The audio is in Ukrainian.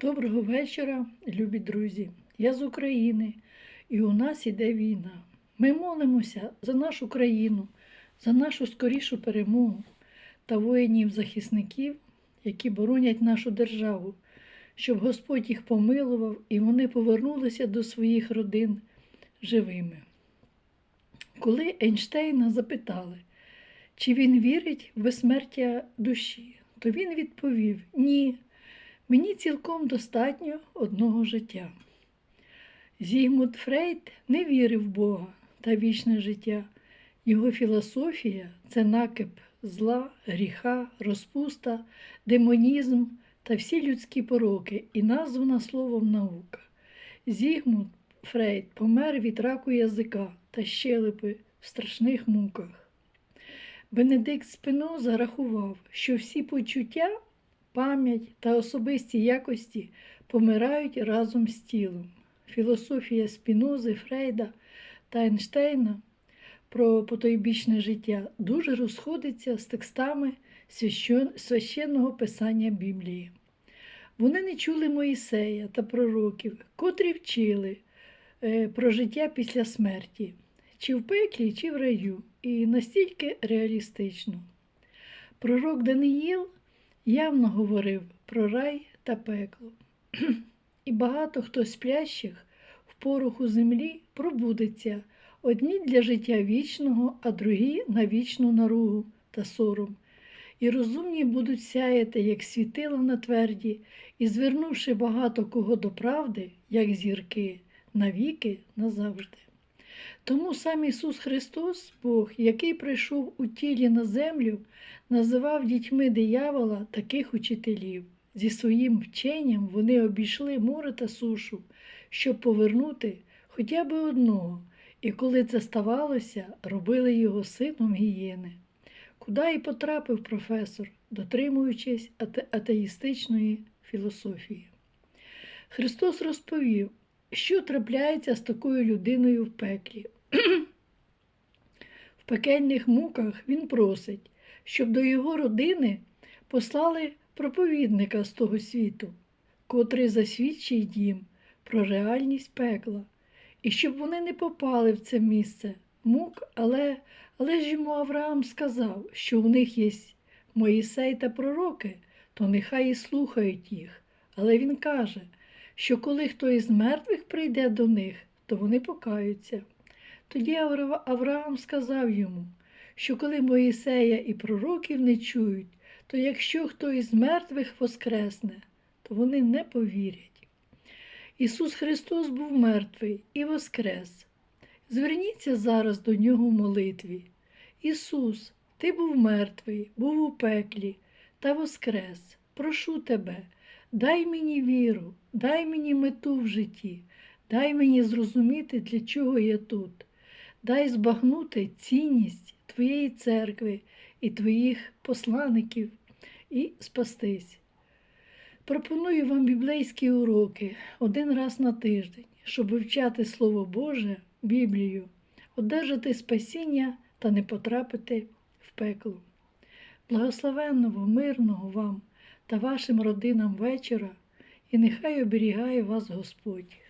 Доброго вечора, любі друзі. Я з України, і у нас іде війна. Ми молимося за нашу країну, за нашу скорішу перемогу та воїнів-захисників, які боронять нашу державу, щоб Господь їх помилував і вони повернулися до своїх родин живими. Коли Ейнштейна запитали, чи він вірить в безсмертя душі, то він відповів: Ні. Мені цілком достатньо одного життя. Зігмунд Фрейд не вірив в Бога та вічне життя. Його філософія це накип зла, гріха, розпуста, демонізм та всі людські пороки і названа словом наука. Зігмунд Фрейд помер від раку язика та щелепи в страшних муках. Бенедикт Спиноза рахував, що всі почуття пам'ять та особисті якості помирають разом з тілом. Філософія Спінози, Фрейда та Ейнштейна про потойбічне життя дуже розходиться з текстами священного писання Біблії. Вони не чули Моїсея та пророків, котрі вчили е, про життя після смерті, чи в пеклі, чи в раю, і настільки реалістично. Пророк Даниїл явно говорив про рай та пекло. І багато хто сплящих в пороху землі пробудеться одні для життя вічного, а другі на вічну наругу та сором. І розумні будуть сяяти, як світило на тверді, і звернувши багато кого до правди, як зірки, навіки назавжди. Тому сам Ісус Христос, Бог, який прийшов у тілі на землю, називав дітьми диявола таких учителів. Зі своїм вченням вони обійшли море та сушу, щоб повернути хоча б одного, і коли це ставалося, робили його сином гієни. Куди і потрапив професор, дотримуючись ате атеїстичної філософії. Христос розповів, що трапляється з такою людиною в пеклі. В пекельних муках він просить, щоб до його родини послали проповідника з того світу, котрий засвідчить їм про реальність пекла, і щоб вони не попали в це місце мук, але, але ж йому Авраам сказав, що у них є Моїсей та пророки, то нехай і слухають їх. Але він каже, що коли хто із мертвих прийде до них, то вони покаються. Тоді Авраам сказав йому, що коли Моїсея і пророків не чують, то якщо хто із мертвих воскресне, то вони не повірять. Ісус Христос був мертвий і воскрес. Зверніться зараз до Нього в молитві. Ісус, Ти був мертвий, був у пеклі та воскрес. Прошу тебе, дай мені віру, дай мені мету в житті, дай мені зрозуміти, для чого я тут. Дай збагнути цінність Твоєї церкви і Твоїх послаників і спастись. Пропоную вам біблейські уроки один раз на тиждень, щоб вивчати Слово Боже, Біблію, одержати спасіння та не потрапити в пекло. Благословенного, мирного вам та вашим родинам вечора, і нехай оберігає вас Господь.